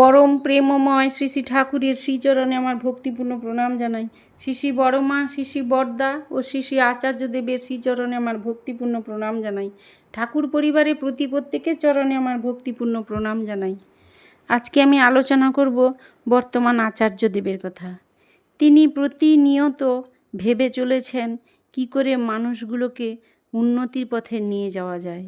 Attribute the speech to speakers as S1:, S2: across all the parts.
S1: পরম প্রেমময় শ্রী শ্রী ঠাকুরের শ্রীচরণে আমার ভক্তিপূর্ণ প্রণাম জানাই। শ্রী শ্রী বড়মা, শ্রী শ্রী বড়দা ও শ্রী শ্রী আচার্যদেবের শ্রীচরণে আমার ভক্তিপূর্ণ প্রণাম জানাই। ঠাকুর পরিবারের প্রতি প্রত্যেকের চরণে আমার ভক্তিপূর্ণ প্রণাম জানাই। আজকে আমি আলোচনা করব বর্তমান আচার্যদেবের কথা। তিনি প্রতিনিয়ত ভেবে চলেছেন কি করে মানুষগুলোকে উন্নতির পথে নিয়ে যাওয়া যায়।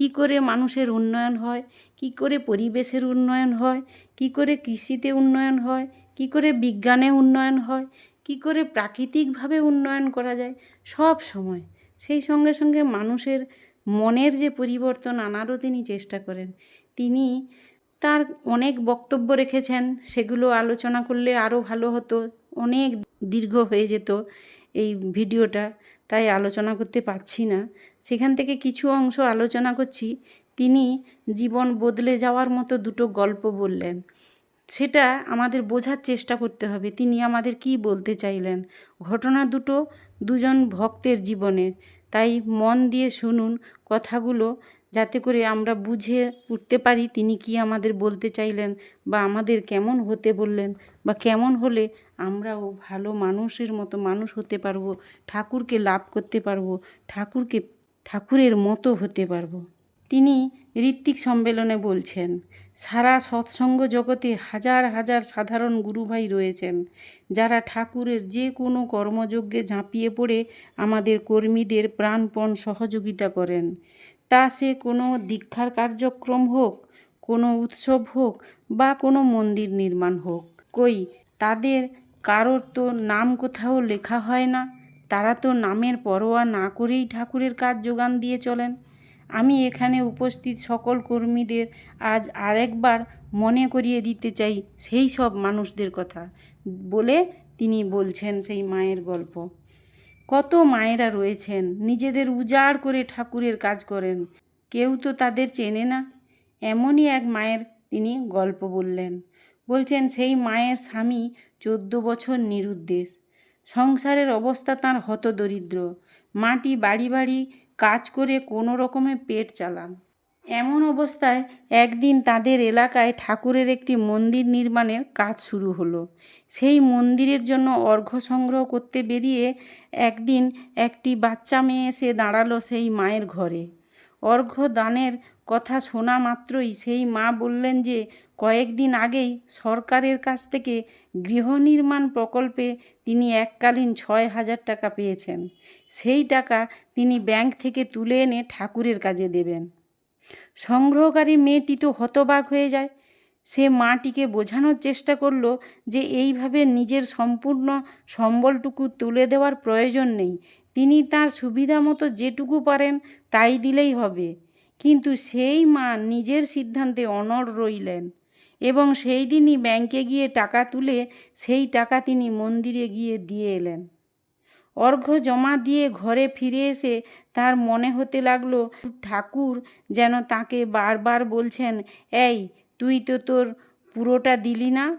S1: কি করে মানুষের উন্নয়ন হয়? কি করে পরিবেশের উন্নয়ন হয়? কি করে কৃষিতে উন্নয়ন হয়? কি করে বিজ্ঞানে উন্নয়ন হয়? কি করে প্রাকৃতিকভাবে উন্নয়ন করা যায়? সব সময়। সেই সঙ্গে সঙ্গে মানুষের মনের যে পরিবর্তন আনারও তিনি চেষ্টা করেন। তিনি তার অনেক বক্তব্য রেখেছেন। সেগুলো আলোচনা করলে আরও ভালো হতো। অনেক দীর্ঘ হয়ে যেত। এই ভিডিওটা, তাই আলোচনা করতে পারছি না। সেখান থেকে কিছু অংশ আলোচনা করছি। তিনি জীবন বদলে যাওয়ার মতো দুটো গল্প বললেন। সেটা আমাদের বোঝার চেষ্টা করতে হবে। তিনি আমাদের কি বলতে চাইলেন? ঘটনা দুটো দুজন ভক্তের জীবনে তাই মন দিয়ে শুনুন কথাগুলো। যাতে করে আমরা বুঝে উঠতে পারি তিনি কি আমাদের বলতে চাইলেন বা আমাদের কেমন হতে বললেন বা কেমন হলে আমরাও ভালো মানুষের মতো মানুষ হতে পারব, ঠাকুরকে লাভ করতে পারব, ঠাকুরকে, ঠাকুরের মতো হতে পারব। তিনি ঋত্বিক সম্মেলনে বলছেন, সারা সৎসঙ্গ জগতে হাজার হাজার সাধারণ গুরুভাই রয়েছেন, যারা ঠাকুরের যে কোনো কর্মযজ্ঞে ঝাঁপিয়ে পড়ে আমাদের কর্মীদের প্রাণপণ সহযোগিতা করেন। তা সে কোনো দীক্ষার কার্যক্রম হোক, কোনো উৎসব হোক বা কোনো মন্দির নির্মাণ হোক। কই, তাদের কারোর তো নাম কোথাও লেখা হয় না, তারা তো নামের পরোয়া না করেই ঠাকুরের কাজ যোগান দিয়ে চলেন। আমি এখানে উপস্থিত সকল কর্মীদের আজ আরেকবার মনে করিয়ে দিতে চাই সেই সব মানুষদের কথা। বলে তিনি বলছেন সেই মায়ের গল্প। কত মায়েরা রয়েছেন, নিজেদের উজাড় করে ঠাকুরের কাজ করেন। কেউ তো তাদের চেনে না। এমনই এক মায়ের তিনি গল্প বললেন। বলছেন, সেই মায়ের স্বামী চোদ্দ বছর নিরুদ্দেশ। সংসারের অবস্থা তাঁর হতদরিদ্র। মাটি বাড়ি বাড়ি কাজ করে কোনো রকমে পেট চালান। এমন অবস্থায় একদিন তাদের এলাকায় ঠাকুরের একটি মন্দির নির্মাণের কাজ শুরু হলো। সেই মন্দিরের জন্য অর্ঘ্য সংগ্রহ করতে বেরিয়ে একদিন একটি বাচ্চা মেয়ে এসে দাঁড়াল সেই মায়ের ঘরে। অর্ঘ্য দানের কথা শোনা মাত্রই সেই মা বললেন যে, কয়েকদিন আগেই সরকারের কাছ থেকে গৃহ নির্মাণ প্রকল্পে তিনি এককালীন ছয় হাজার টাকা পেয়েছেন। সেই টাকা তিনি ব্যাংক থেকে তুলে এনে ঠাকুরের কাজে দেবেন। সংগ্রহকারী মেয়েটি তো হতবাক হয়ে যায়। সে মাটিকে বোঝানোর চেষ্টা করল যে এইভাবে নিজের সম্পূর্ণ সম্বলটুকু তুলে দেওয়ার প্রয়োজন নেই। তিনি তার সুবিধা মতো যেটুকু পারেন তাই দিলেই হবে। কিন্তু সেই মা নিজের সিদ্ধান্তে অনড় রইলেন এবং সেই দিনই ব্যাংকে গিয়ে টাকা তুলে সেই টাকা তিনি মন্দিরে গিয়ে দিয়ে এলেন। অর্ঘ্য জমা দিয়ে ঘরে ফিরে এসে তার মনে হতে লাগল, ঠাকুর যেন তাকে বারবার বলছেন, এই, তুই তো তোর পুরোটা দিলি না?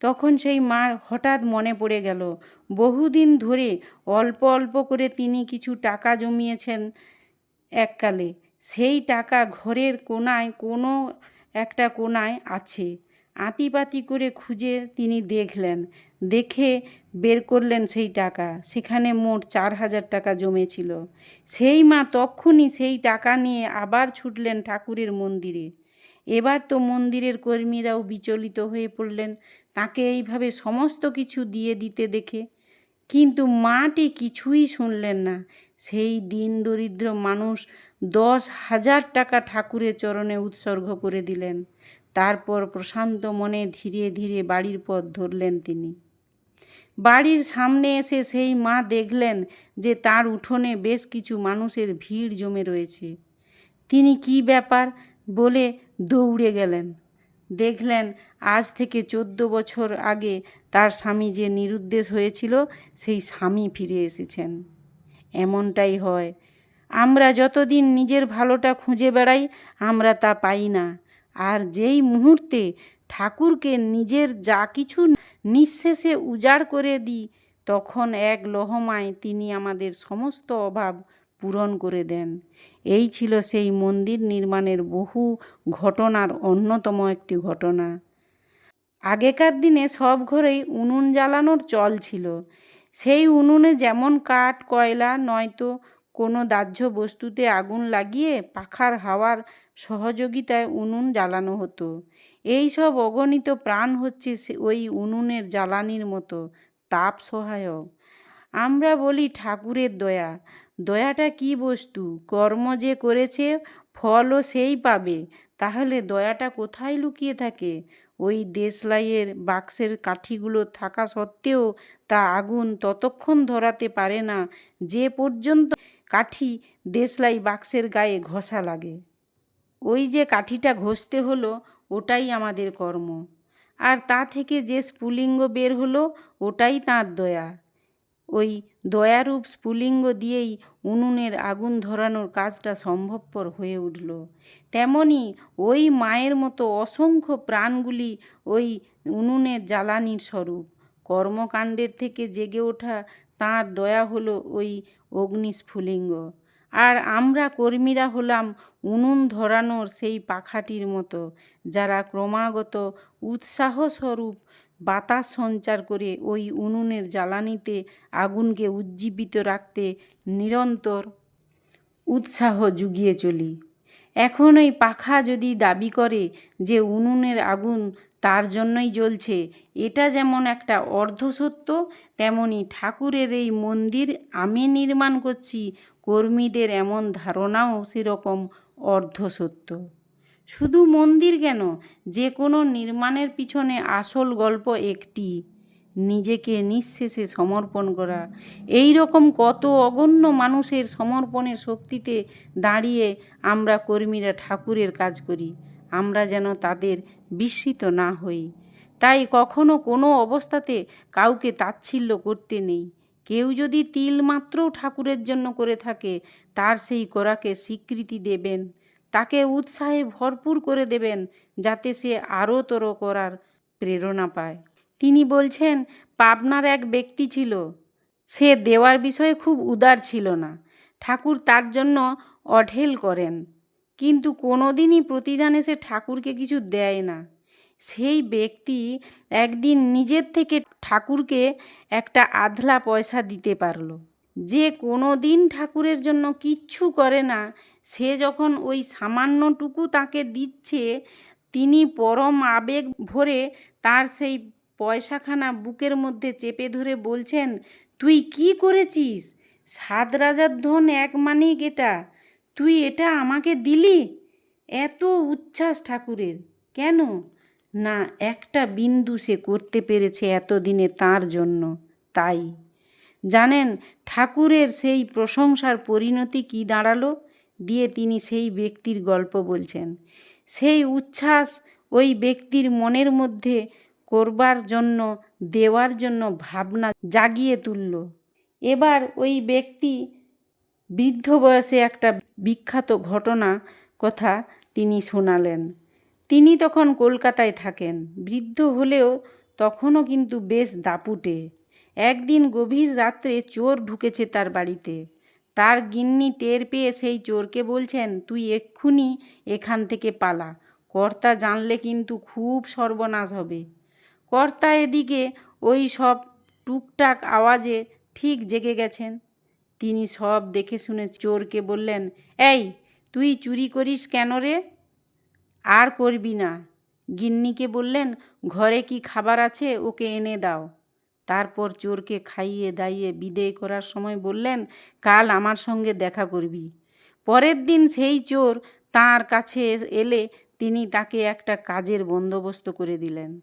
S1: তখন সেই মার হঠাৎ মনে পড়ে গেল, বহুদিন ধরে অল্প অল্প করে তিনি কিছু টাকা জমিয়েছেন এককালে। সেই টাকা ঘরের কোনায় কোনো একটা কোনায় আছে। আতিপাতি করে খুঁজে তিনি দেখলেন। দেখে বের করলেন সেই টাকা। সেখানে মোট চার হাজার টাকা জমেছিল। সেই মা তক্ষুনি সেই টাকা নিয়ে আবার ছুটলেন ঠাকুরের মন্দিরে। এবার তো মন্দিরের কর্মীরাও বিচলিত হয়ে পড়লেন। তাকে এইভাবে সমস্ত কিছু দিয়ে দিতে দেখে। কিন্তু মাটি কিছুই শুনলেন না। সেই দিন দরিদ্র মানুষ দশ হাজার টাকা ঠাকুরের চরণে উৎসর্গ করে দিলেন। তারপর প্রশান্ত মনে ধীরে ধীরে বাড়ির পথ ধরলেন তিনি। বাড়ির সামনে এসে সেই মা দেখলেন যে তার উঠোনে বেশ কিছু মানুষের ভিড় জমে রয়েছে। তিনি কি ব্যাপার? বলে দৌড়ে গেলেন। দেখলেন, আজ থেকে চোদ্দ বছর আগে তার স্বামী যে নিরুদ্দেশ হয়েছিল, সেই স্বামী ফিরে এসেছেন। এমনটাই হয়। আমরা যতদিন নিজের ভালোটা খুঁজে বেড়াই, আমরা তা পাই না। আর যেই মুহূর্তে ঠাকুরকে নিজের যা কিছু নিঃশেষে উজাড় করে দিই, তখন এক লহমায় তিনি আমাদের সমস্ত অভাব পূরণ করে দেন। এই ছিল সেই মন্দির নির্মাণের বহু ঘটনার অন্যতম একটি ঘটনা। আগেকার দিনে সব ঘরেই উনুন জ্বালানোর চল ছিল। সেই উনুনে যেমন কাঠ, কয়লা, নয়তো কোনো দাহ্য বস্তুতে আগুন লাগিয়ে পাখার হাওয়ার সহযোগিতায় উনুন জ্বালানো হতো। এই সব অগণিত প্রাণ হচ্ছে ওই উনুনের জ্বালানির মতো, তাপ সহায়ক। আমরা বলি ঠাকুরের দয়া। দয়াটা কি বস্তু? কর্ম যে করেছে, ফলও সেই পাবে। তাহলে দয়াটা কোথায় লুকিয়ে থাকে? ওই দেশলাইয়ের বাক্সের কাঠিগুলো থাকা সত্ত্বেও তা আগুন ততক্ষণ ধরাতে পারে না, যে পর্যন্ত কাঠি দেশলাই বাক্সের গায়ে ঘষা লাগে। ওই যে কাঠিটা ঘষতে হলো, ওটাই আমাদের কর্ম। আর তা থেকে যে স্ফুলিঙ্গ বের হলো, ওটাই তাঁর দয়া। ওই দয়ারূপ স্ফুলিঙ্গ দিয়েই উনুনের আগুন ধরানোর কাজটা সম্ভবপর হয়ে উঠল। তেমনি ওই মায়ের মতো অসংখ্য প্রাণগুলি ওই উনুনের জ্বালানির স্বরূপ। কর্মকাণ্ডের থেকে জেগে ওঠা তাঁর দয়া হলো ওই অগ্নিস্ফুলিঙ্গ। আর আমরা কর্মীরা হলাম উনুন ধরানোর সেই পাখাটির মতো, যারা ক্রমাগত উৎসাহস্বরূপ বাতাস সঞ্চার করে ওই উনুনের জ্বালানিতে আগুনকে উজ্জীবিত রাখতে নিরন্তর উৎসাহ জুগিয়ে চলি। এখন ওই পাখা যদি দাবি করে যে উনুনের আগুন তার জন্যই জ্বলছে, এটা যেমন একটা অর্ধসত্য, তেমনি ঠাকুরের এই মন্দির আমি নির্মাণ করছি, কর্মীদের এমন ধারণাও সেরকম অর্ধসত্য। শুধু মন্দির কেন? যে কোনো নির্মাণের পিছনে আসল গল্প একটি। নিজেকে নিঃশেষে সমর্পণ করা। এই রকম কত অগণ্য মানুষের সমর্পণের শক্তিতে দাঁড়িয়ে আমরা কর্মীরা ঠাকুরের কাজ করি, আমরা যেন তাদের বিস্মিত না হই। তাই কখনো কোনো অবস্থাতে কাউকে তাচ্ছিল্য করতে নেই। কেউ যদি তিল মাত্রও ঠাকুরের জন্য করে থাকে, তার সেই করাকে স্বীকৃতি দেবেন, তাকে উৎসাহে ভরপুর করে দেবেন, যাতে সে আরও তর করার প্রেরণা পায়। তিনি বলছেন, পাবনার এক ব্যক্তি ছিল। সে দেওয়ার বিষয়ে খুব উদার ছিল না। ঠাকুর তার জন্য অঢেল করেন। কিন্তু কোনোদিনই প্রতিদানে সে ঠাকুরকে কিছু দেয় না। সেই ব্যক্তি একদিন নিজের থেকে ঠাকুরকে একটা আধলা পয়সা দিতে পারল। যে কোনো দিন ঠাকুরের জন্য কিচ্ছু করে না, সে যখন ওই সামান্যটুকু তাকে দিচ্ছে, তিনি পরম আবেগ ভরে তার সেই পয়সাখানা বুকের মধ্যে চেপে ধরে বলছেন, তুই কি করেছিস? সাত রাজার ধন এক মানিক এটা। তুই এটা আমাকে দিলি? এত উচ্ছ্বাস ঠাকুরের। কেন? না, একটা বিন্দু সে করতে পেরেছে এতদিনে তার জন্য। তাই। জানেন, ঠাকুরের সেই প্রশংসার পরিণতি কি দাঁড়াল? দিয়ে তিনি সেই ব্যক্তির গল্প বলছেন। সেই উচ্ছ্বাস ওই ব্যক্তির মনের মধ্যে করবার জন্য, দেওয়ার জন্য ভাবনা জাগিয়ে তুলল। এবার ওই ব্যক্তি, বৃদ্ধ বয়সে একটা বিখ্যাত ঘটনা কথা তিনি শোনালেন। তিনি তখন কলকাতায় থাকেন। বৃদ্ধ হলেও তখনও কিন্তু বেশ দাপুটে। একদিন গভীর রাত্রে চোর ঢুকেছে তার বাড়িতে। তার গিন্নি টের পেয়ে সেই চোরকে বলছেন, তুই এক্ষুনি এখান থেকে পালা। কর্তা জানলে কিন্তু খুব সর্বনাশ হবে। কর্তা এদিকে ওই সব টুকটাক আওয়াজে ঠিক জেগে গেছেন। তিনি সব দেখে শুনে চোরকে বললেন, এই, তুই চুরি করিস কেন রে? আর করবি না। গিন্নিকে বললেন, ঘরে কি খাবার আছে ওকে এনে দাও। তারপর চোরকে খাইয়ে দাইয়ে বিদেয় করার সময় বললেন, কাল আমার সঙ্গে দেখা করবি। পরের দিন সেই চোর তার কাছে এলে তিনি তাকে একটা কাজের বন্দোবস্ত করে দিলেন।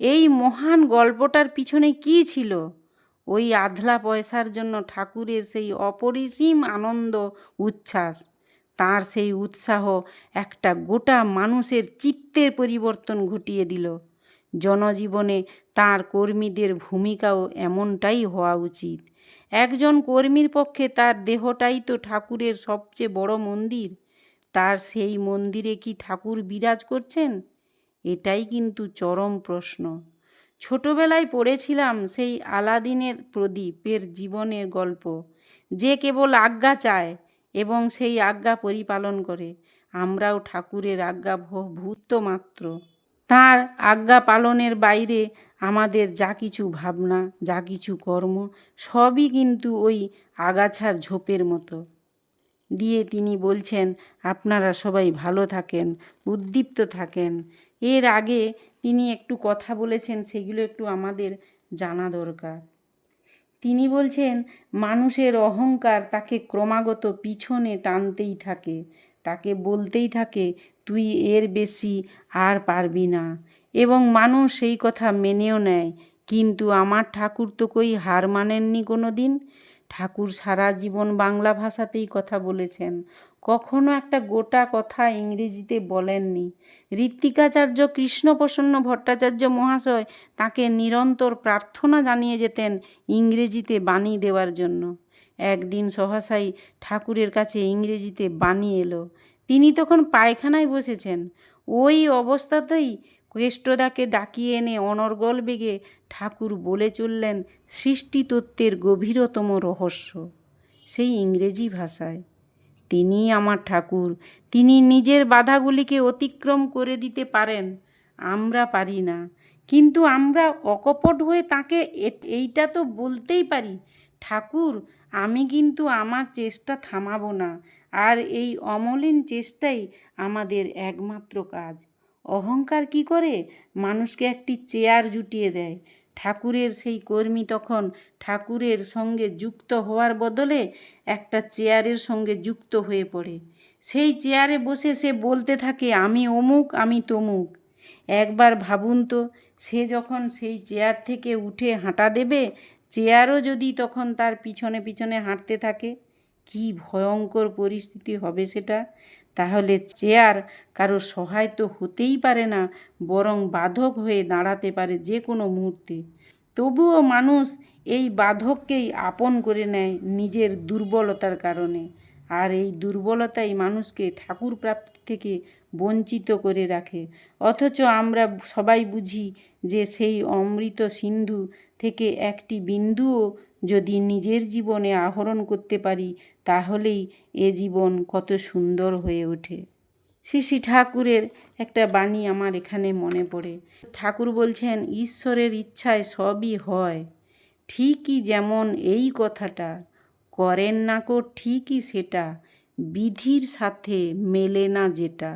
S1: এই মহান গল্পটার পিছনে কি ছিল? ওই আধলা পয়সার জন্য ঠাকুরের সেই অপরিসীম আনন্দ, উচ্ছ্বাস, তার সেই উৎসাহ একটা গোটা মানুষের চিত্তের পরিবর্তন ঘটিয়ে দিল। জনজীবনে তার কর্মীদের ভূমিকাও এমনটাই হওয়া উচিত। একজন কর্মীর পক্ষে তার দেহটাই তো ঠাকুরের সবচেয়ে বড় মন্দির। তার সেই মন্দিরে কি ঠাকুর বিরাজ করছেন? এটাই কিন্তু চরম প্রশ্ন। ছোটবেলায় পড়েছিলাম সেই আলাদিনের প্রদীপের জীবনের গল্প। যে কেবল আজ্ঞা চায় এবং সেই আজ্ঞা পরিপালন করে। আমরাও ঠাকুরের আজ্ঞা ভূত মাত্র। তার আজ্ঞা পালনের বাইরে আমাদের যা কিছু ভাবনা, যা কিছু কর্ম, সবই কিন্তু ওই আগাছার ঝোপের মতো। দিয়ে তিনি বলছেন, আপনারা সবাই ভালো থাকেন, উদ্দীপ্ত থাকেন। এর আগে তিনি একটু কথা বলেছেন, সেগুলো একটু আমাদের জানা দরকার। তিনি বলছেন, মানুষের অহংকার তাকে ক্রমাগত পিছনে টানতেই থাকে, তাকে বলতেই থাকে, তুই এর বেশি আর পারবি না। এবং মানুষ সেই কথা মেনেও নেয়, কিন্তু আমার ঠাকুর তো কই হার মানেননি কোনো দিন ঠাকুর সারা জীবন বাংলা ভাষাতেই কথা বলেছেন। কখনো একটা গোটা কথা ইংরেজিতে বলেননি। ঋত্বিকাচার্য কৃষ্ণপ্রসন্ন ভট্টাচার্য মহাশয় তাকে নিরন্তর প্রার্থনা জানিয়ে যেতেন ইংরেজিতে বাণী দেওয়ার জন্য। একদিন সহসাই ঠাকুরের কাছে ইংরেজিতে বাণী এলো। তিনি তখন পায়খানায় বসেছেন। ওই অবস্থাতেই কেষ্টদাকে ডাকিয়ে এনে অনর্গল বেগে ঠাকুর বলে চললেন সৃষ্টিতত্ত্বের গভীরতম রহস্য। সেই ইংরেজি ভাষায়। তিনি আমার ঠাকুর। তিনি নিজের বাধাগুলিকে অতিক্রম করে দিতে পারেন, আমরা পারি না। কিন্তু আমরা অকপট হয়ে তাকে এইটা তো বলতেই পারি, ঠাকুর, আমি কিন্তু আমার চেষ্টা থামাবো না, আর এই অমলিন চেষ্টাই আমাদের একমাত্র কাজ। অহংকার কি করে? মানুষকে একটি চেয়ার জুটিয়ে দেয়। ঠাকুরের সেই কর্মী তখন ঠাকুরের সঙ্গে যুক্ত হওয়ার বদলে একটা চেয়ারের সঙ্গে যুক্ত হয়ে পড়ে। সেই চেয়ারে বসে সে বলতে থাকে, আমি অমুক, আমি তমুক। একবার ভাবুন তো, সে যখন সেই চেয়ার থেকে উঠে হাঁটা দেবে, চেয়ারও যদি তখন তার পিছনে পিছনে হাঁটতে থাকে, কি ভয়ঙ্কর পরিস্থিতি হবে সেটা। তাহলে চেয়ার কারও সহায় তো হতেই পারে না, বরং বাধক হয়ে দাঁড়াতে পারে যে কোনো মুহূর্তে। তবুও মানুষ এই বাধককেই আপন করে নেয় নিজের দুর্বলতার কারণে, আর এই দুর্বলতাই মানুষকে ঠাকুর প্রাপ্তি থেকে বঞ্চিত করে রাখে। অথচ আমরা সবাই বুঝি যে সেই অমৃত সিন্ধু থেকে একটি বিন্দুও যদি নিজের জীবনে আহরণ করতে পারি তাহলেই এ জীবন কত সুন্দর হয়ে ওঠে। শ্রী ঠাকুরের একটা বাণী আমার এখানে মনে পড়ে। ঠাকুর বলছেন, ঈশ্বরের ইচ্ছায় সবই হয়, ঠিকই যেমন এই কথাটা, করেন না কো ঠিকই সেটা, বিধির সাথে মেলে না যেটা।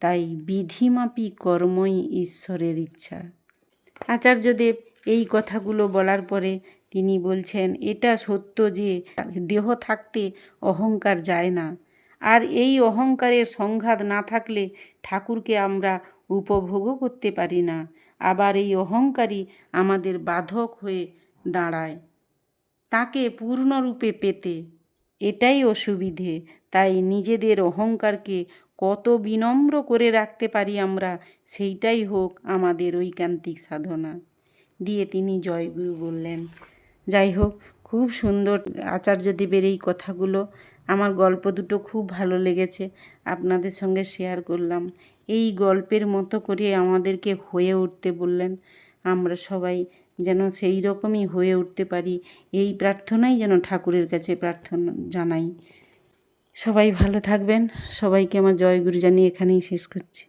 S1: তাই বিধিমাপি কর্মই ঈশ্বরের ইচ্ছা। আচার্যদেব এই কথাগুলো বলার পরে তিনি বলছেন, এটা সত্য যে দেহ থাকতে অহংকার যায় না। আর এই অহংকারের সংঘাত না থাকলে ঠাকুরকে আমরা উপভোগও করতে পারি না। আবার এই অহংকারই আমাদের বাধক হয়ে দাঁড়ায়। তাকে পূর্ণরূপে পেতে এটাই অসুবিধে। তাই নিজেদের অহংকারকে কত বিনম্র করে রাখতে পারি আমরা, সেইটাই হোক আমাদের ঐকান্তিক সাধনা। দিয়ে তিনি জয়গুরু বললেন। যাই হোক, খুব সুন্দর আচার্য আচার্যদেবের এই কথাগুলো। আমার গল্প দুটো খুব ভালো লেগেছে, আপনাদের সঙ্গে শেয়ার করলাম। এই গল্পের মতো করে আমাদেরকে হয়ে উঠতে বললেন। আমরা সবাই যেন সেই রকমই হয়ে উঠতে পারি। এই প্রার্থনাই যেন ঠাকুরের কাছে প্রার্থনা জানাই। সবাই ভালো থাকবেন। সবাইকে আমার জয়গুরু জানিয়ে এখানেই শেষ করছি।